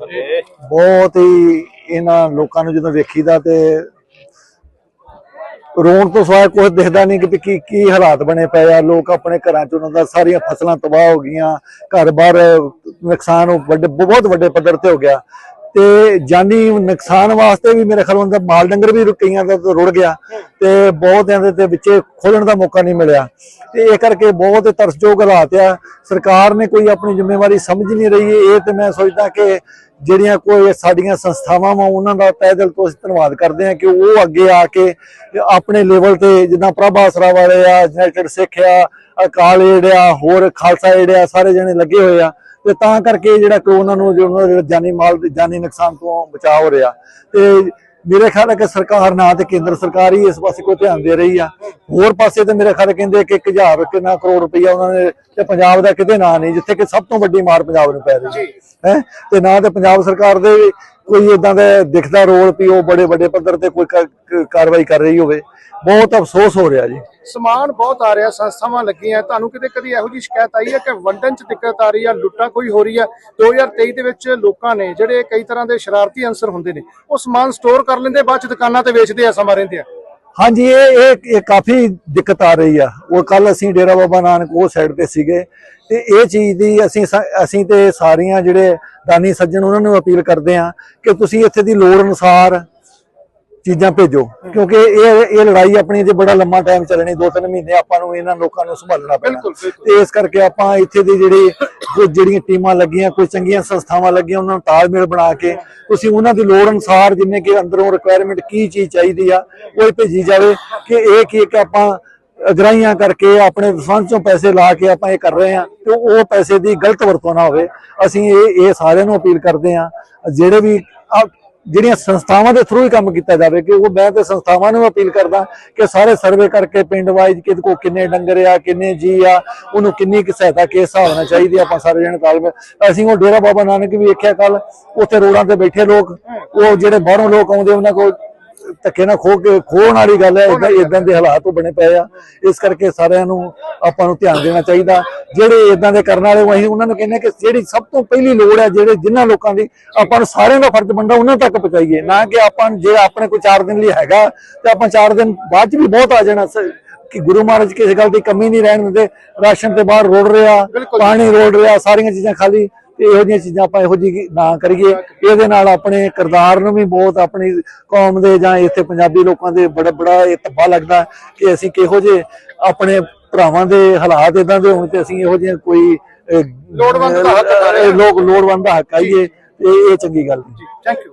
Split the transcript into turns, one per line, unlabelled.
ਬਹੁਤ ਹੀ ਇਹਨਾਂ ਲੋਕਾਂ ਨੂੰ ਜਦੋਂ ਵੇਖੀਦਾ ਤੇ ਰੋਣ ਤੋਂ ਸਵਾਇ ਕੁਝ ਦਿਖਦਾ ਨਹੀਂ ਕਿ ਕੀ ਕੀ ਹਾਲਾਤ ਬਣੇ ਪਏ ਆ। ਲੋਕ ਆਪਣੇ ਘਰਾਂ ਚ ਉਹਨਾਂ ਦਾ ਸਾਰੀਆਂ ਫਸਲਾਂ ਤਬਾਹ ਹੋ ਗਈਆਂ। ਘਰ-ਬਾਰ ਨੁਕਸਾਨ ਵੱਡੇ ਬਹੁਤ ਵੱਡੇ ਪੱਧਰ ਤੇ ਹੋ ਗਿਆ। ਤੇ ਜਾਨੀ ਨੁਕਸਾਨ ਵਾਸਤੇ ਵੀ ਮੇਰੇ ਖਿਆਲ ਦਾ ਮਾਲ ਡੰਗਰ ਵੀ ਕਈਆਂ ਦਾ ਰੁੜ ਗਿਆ ਤੇ ਬਹੁਤਿਆਂ ਦੇ ਤੇ ਵਿੱਚੇ ਖੋਲਣ ਦਾ ਮੌਕਾ ਨਹੀਂ ਮਿਲਿਆ। ਤੇ ਇਹ ਕਰਕੇ ਬਹੁਤ ਤਰਸਯੋਗ ਹਾਲਾਤ ਆ। ਸਰਕਾਰ ਨੇ ਕੋਈ ਆਪਣੀ ਜ਼ਿੰਮੇਵਾਰੀ ਸਮਝ ਨਹੀਂ ਰਹੀ। ਇਹ ਤੇ ਮੈਂ ਸੋਚਦਾ ਕਿ ਜਿਹੜੀਆਂ ਕੋਈ ਸਾਡੀਆਂ ਸੰਸਥਾਵਾਂ ਵਾ, ਉਹਨਾਂ ਦਾ ਤਹਿ ਦਿਲ ਤੋਂ ਅਸੀਂ ਧੰਨਵਾਦ ਕਰਦੇ ਹਾਂ ਕਿ ਉਹ ਅੱਗੇ ਆ ਕੇ ਆਪਣੇ ਲੈਵਲ ਤੇ ਜਿੱਦਾਂ ਪ੍ਰਭਾ ਆਸਰਾ ਵਾਲੇ ਆ ਯੂਨਾਈਟਿਡ ਸਿੱਖ ਆ, ਅਕਾਲ ਜਿਹੜੇ ਆ, ਹੋਰ ਖਾਲਸਾ ਜਿਹੜੇ ਆ, ਸਾਰੇ ਜਣੇ ਲੱਗੇ ਹੋਏ ਆ। ਤੇ ਤਾਂ ਕਰਕੇ ਜਿਹੜਾ ਕਿ ਉਹਨਾਂ ਨੂੰ ਜੋ ਜਾਨੀ ਮਾਲ ਤੇ ਜਾਨੀ ਨੁਕਸਾਨ ਤੋਂ ਬਚਾਅ ਹੋ ਰਿਹਾ। ਤੇ ਮੇਰੇ ਖਿਆਲ ਹੈ ਕਿ ਸਰਕਾਰ ਨਾ ਤੇ ਕੇਂਦਰ ਸਰਕਾਰ ਹੀ ਇਸ ਪਾਸੇ ਕੋਈ ਧਿਆਨ ਦੇ ਰਹੀ ਆ। ਹੋਰ ਪਾਸੇ ਤੇ ਮੇਰੇ ਖਿਆਲ ਕਹਿੰਦੇ ਕਿ 1000 ਕਿੰਨਾ ਕਰੋੜ ਰੁਪਈਆ ਉਹਨਾਂ ਨੇ ਤੇ ਪੰਜਾਬ ਦਾ ਕਿਤੇ ਨਾਂ ਨਹੀਂ, ਜਿੱਥੇ ਕਿ ਸਭ ਤੋਂ ਵੱਡੀ ਮਾਰ ਪੰਜਾਬ ਨੂੰ ਪੈ ਰਹੀ ਹੈ? ਤੇ ਨਾ ਤੇ ਪੰਜਾਬ ਸਰਕਾਰ ਦੇ ਕੋਈ ਇਦਾਂ ਦਾ ਦਿਖਦਾ ਰੋਲ ਵੀ ਉਹ ਬੜੇ ਵੱਡੇ ਪੱਧਰ ਤੇ ਕੋਈ ਕਾਰਵਾਈ ਕਰ ਰਹੀ ਹੋਵੇ, ਬਹੁਤ ਅਫਸੋਸ ਹੋ ਰਿਹਾ ਜੀ।
ਸਮਾਨ ਬਹੁਤ ਆ ਰਿਹਾ, ਸੰਸਥਾਵਾਂ ਲੱਗੀਆਂ, ਤੁਹਾਨੂੰ ਕਿਤੇ ਕਦੀ ਇਹੋ ਜਿਹੀ ਸ਼ਿਕਾਇਤ ਆਈ ਹੈ ਕਿ ਵੰਡਣ ਚ ਦਿੱਕਤ ਆ ਰਹੀ ਹੈ ਲੁੱਟਾਂ ਕੋਈ ਹੋ ਰਹੀ ਹੈ 2023 ਦੇ ਵਿੱਚ ਲੋਕਾਂ ਨੇ ਜਿਹੜੇ ਕਈ ਤਰ੍ਹਾਂ ਦੇ ਸ਼ਰਾਰਤੀ ਅੰਸਰ ਹੁੰਦੇ ਨੇ, ਉਹ ਸਮਾਨ ਸਟੋਰ ਕਰ ਲੈਂਦੇ, ਬਾਅਦ ਚ ਦੁਕਾਨਾਂ ਤੇ ਵੇਚਦੇ ਆ, ਸਮਾਂ ਰਹਿੰਦੇ ਆ।
ਹਾਂਜੀ, ਇਹ ਇਹ ਇਹ ਕਾਫੀ ਦਿੱਕਤ ਆ ਰਹੀ ਆ। ਉਹ ਕੱਲ ਅਸੀਂ ਡੇਰਾ ਬਾਬਾ ਨਾਨਕ ਉਹ ਸਾਈਡ ਤੇ ਸੀਗੇ ਤੇ ਇਹ ਚੀਜ਼ ਦੀ ਅਸੀਂ ਸ- ਅਸੀਂ ਤੇ ਸਾਰੀਆਂ ਜਿਹੜੇ ਦਾਨੀ ਸੱਜਣ ਉਹਨਾਂ ਨੂੰ ਅਪੀਲ ਕਰਦੇ ਆ ਕਿ ਤੁਸੀਂ ਇੱਥੇ ਦੀ ਲੋੜ ਅਨੁਸਾਰ ਚੀਜ਼ਾਂ ਭੇਜੋ। ਕਿਉਂਕਿ ਇਹ ਇਹ ਲੜਾਈ ਆਪਣੀ ਜੇ ਬੜਾ ਲੰਮਾ ਟਾਈਮ ਚੱਲਣੀ ਦੋ ਤਿੰਨ ਮਹੀਨੇ ਆਪਾਂ ਨੂੰ ਇਹਨਾਂ ਲੋਕਾਂ ਨੂੰ ਸੰਭਾਲਣਾ ਪੈਣਾ। ਤੇ ਇਸ ਕਰਕੇ ਆਪਾਂ ਇੱਥੇ ਦੇ ਜਿਹੜੇ ਕੋਈ ਜਿਹੜੀਆਂ ਟੀਮਾਂ ਲੱਗੀਆਂ ਕੋਈ ਚੰਗੀਆਂ ਸੰਸਥਾਵਾਂ ਲੱਗੀਆਂ ਉਹਨਾਂ ਨੂੰ ਤਾਲਮੇਲ ਬਣਾ ਕੇ ਤੁਸੀਂ ਉਹਨਾਂ ਦੀ ਲੋੜ ਅਨੁਸਾਰ ਜਿੰਨੇ ਕਿ ਅੰਦਰੋਂ ਰਿਕੁਆਇਰਮੈਂਟ ਕੀ ਚੀਜ਼ ਚਾਹੀਦੀ ਆ ਉਹ ਭੇਜੀ ਜਾਵੇ ਕਿ ਇਹ ਕੀ ਕਿ ਆਪਾਂ ਅਗਰਾਈਆਂ ਕਰਕੇ ਆਪਣੇ ਦਸਵੰਧ ਚੋਂ ਪੈਸੇ ਲਾ ਕੇ ਆਪਾਂ ਇਹ ਕਰ ਰਹੇ ਆ ਤੇ ਉਹ ਪੈਸੇ ਦੀ ਗਲਤ ਵਰਤੋਂ ਨਾ ਹੋਵੇ। ਅਸੀਂ ਇਹ ਇਹ ਸਾਰਿਆਂ ਨੂੰ ਅਪੀਲ ਕਰਦੇ ਆ ਜਿਹੜੇ ਵੀ ਜਿਹੜੀਆਂ ਸੰਸਥਾਵਾਂ ਦੇ ਥਰੂ ਹੀ ਕੰਮ ਕੀਤਾ ਜਾਵੇ ਕਿ ਉਹ ਮੈਂ ਤੇ ਸੰਸਥਾਵਾਂ ਨੂੰ ਅਪੀਲ ਕਰਦਾ ਕਿ ਸਾਰੇ ਸਰਵੇ ਕਰਕੇ ਪਿੰਡ ਵਾਈਜ਼ ਕਿਹਦੇ ਕੋ ਕਿੰਨੇ ਡੰਗਰ ਆ ਕਿੰਨੇ ਜੀ ਆ ਉਹਨੂੰ ਕਿੰਨੀ ਕੁ ਸਹਾਇਤਾ ਕਿਸ ਹਿਸਾਬ ਨਾਲ ਚਾਹੀਦੀ ਆ, ਆਪਾਂ ਸਾਰੇ ਜਣੇ ਕਾਲ ਅਸੀਂ ਉਹ ਡੇਰਾ ਬਾਬਾ ਨਾਨਕ ਵੀ ਵੇਖਿਆ ਕੱਲ ਉੱਥੇ ਰੋਡਾਂ ਤੇ ਬੈਠੇ ਲੋਕ ਉਹ ਜਿਹੜੇ ਬਾਹਰੋਂ ਲੋਕ ਆਉਂਦੇ ਉਹਨਾਂ ਕੋਲ ਧੱਕੇ ਨਾਲ ਖੋ ਕੇ ਖੋਣ ਵਾਲੀ ਗੱਲ ਹੈ ਇਦਾਂ ਇਦਾਂ ਦੇ ਹਾਲਾਤ ਬਣੇ ਪਏ ਆ। ਇਸ ਕਰਕੇ ਸਾਰਿਆਂ ਨੂੰ ਆਪਾਂ ਨੂੰ ਧਿਆਨ ਦੇਣਾ ਚਾਹੀਦਾ। ਜਿਹੜੇ ਇਦਾਂ ਦੇ ਕਰਨ ਵਾਲੇ ਉਹ ਅਸੀਂ ਉਹਨਾਂ ਨੂੰ ਕਹਿੰਦੇ ਕਿ ਜਿਹੜੀ ਸਭ ਤੋਂ ਪਹਿਲੀ ਲੋੜ ਹੈ ਜਿਹੜੇ ਜਿਨ੍ਹਾਂ ਲੋਕਾਂ ਦੀ ਆਪਾਂ ਨੂੰ ਸਾਰਿਆਂ ਦਾ ਫਰਜ਼ ਬਣਦਾ ਉਹਨਾਂ ਤੱਕ ਪਹੁੰਚਾਈਏ। ਨਾ ਕਿ ਆਪਾਂ ਜੇ ਆਪਣੇ ਕੋਈ 4 ਦਿਨ ਲਈ ਹੈਗਾ ਤੇ ਆਪਾਂ 4 ਦਿਨ ਬਾਅਦ ਚ ਵੀ ਬਹੁਤ ਆ ਜਾਣਾ। ਕਿ ਗੁਰੂ ਮਹਾਰਾਜ ਕਿਸੇ ਗੱਲ ਦੀ ਕਮੀ ਨਹੀਂ ਰਹਿਣ ਦਿੰਦੇ। ਰਾਸ਼ਨ ਤੇ ਬਾਹਰ ਰੋੜ ਰਿਹਾ ਪਾਣੀ ਰੋੜ ਰਿਹਾ ਸਾਰੀਆਂ ਚੀਜ਼ਾਂ ਖਾਲੀ। ਤੇ ਇਹੋ ਜਿਹੀਆਂ ਚੀਜ਼ਾਂ ਆਪਾਂ ਇਹੋ ਜਿਹੀ ਨਾ ਕਰੀਏ ਇਹਦੇ ਨਾਲ ਆਪਣੇ ਕਿਰਦਾਰ ਨੂੰ ਵੀ ਬਹੁਤ ਆਪਣੀ ਕੌਮ ਦੇ ਜਾਂ ਇੱਥੇ ਪੰਜਾਬੀ ਲੋਕਾਂ ਦੇ ਬੜਾ ਬੜਾ ਇਹ ਧੱਬਾ ਲੱਗਦਾ ਕਿ ਅਸੀਂ ਕਿਹੋ ਜਿਹੇ ਆਪਣੇ ਭਰਾਵਾਂ ਦੇ ਹਾਲਾਤ ਇਦਾਂ ਦੇ ਹੋਣ ਤੇ ਅਸੀਂ ਇਹੋ ਜਿਹੇ ਕੋਈ
ਲੋੜਵੰਦ ਦਾ ਹੱਕ।
ਲੋਕ ਲੋੜਵੰਦ ਦਾ ਹੱਕ ਆਈਏ ਇਹ ਚੰਗੀ ਗੱਲ ਨਹੀਂ
ਥੈਂਕ ਯੂ